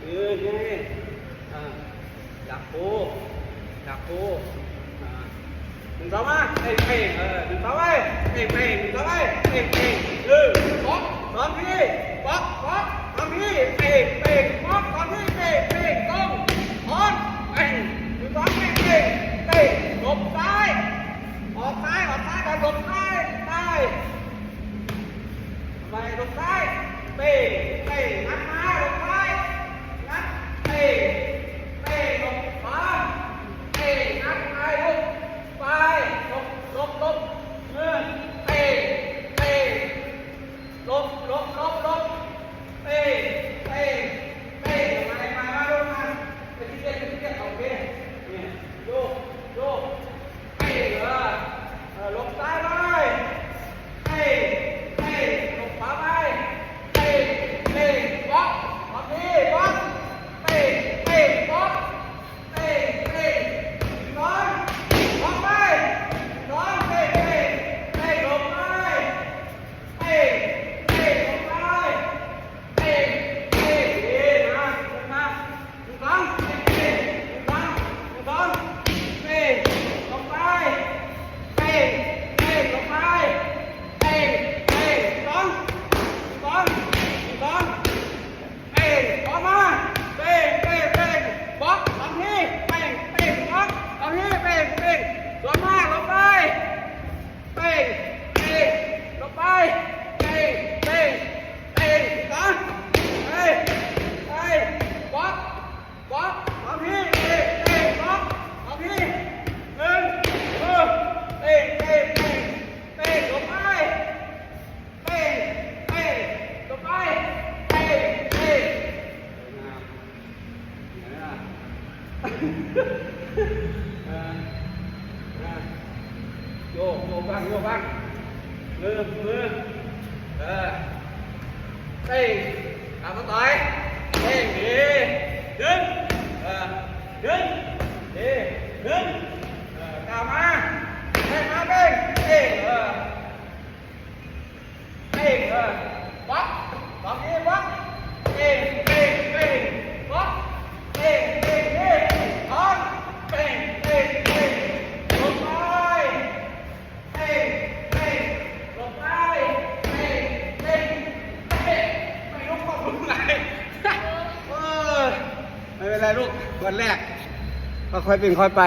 เออแน่อ่าดักโคดักโคอ่าหนึ่งสองมาเพ่งเพ่งเออหนึ่งสองไปเพ่งเพ่งหนึ่งสองไปเพ่งเพ่งเออป๊อกสองทีป๊อกป๊อกสองทีเพ่งเพ่งป๊อกสองทีเพ่งเพ่งต้องถอนเพ่งหนึ่งสองเพ่งเพ่งเพ่งหลบซ้ายออกซ้ายออกซ้ายกันหลบซ้ายซ้ายไปหลบซ้ายเพ่งเพ่งนักมาหลบซ้าย à, à. vô vô băng vô băng ngư ngư đây làm nó tới ไม่เป็นไรลูกวันแรกก็ค่อยเป็นค่อยไป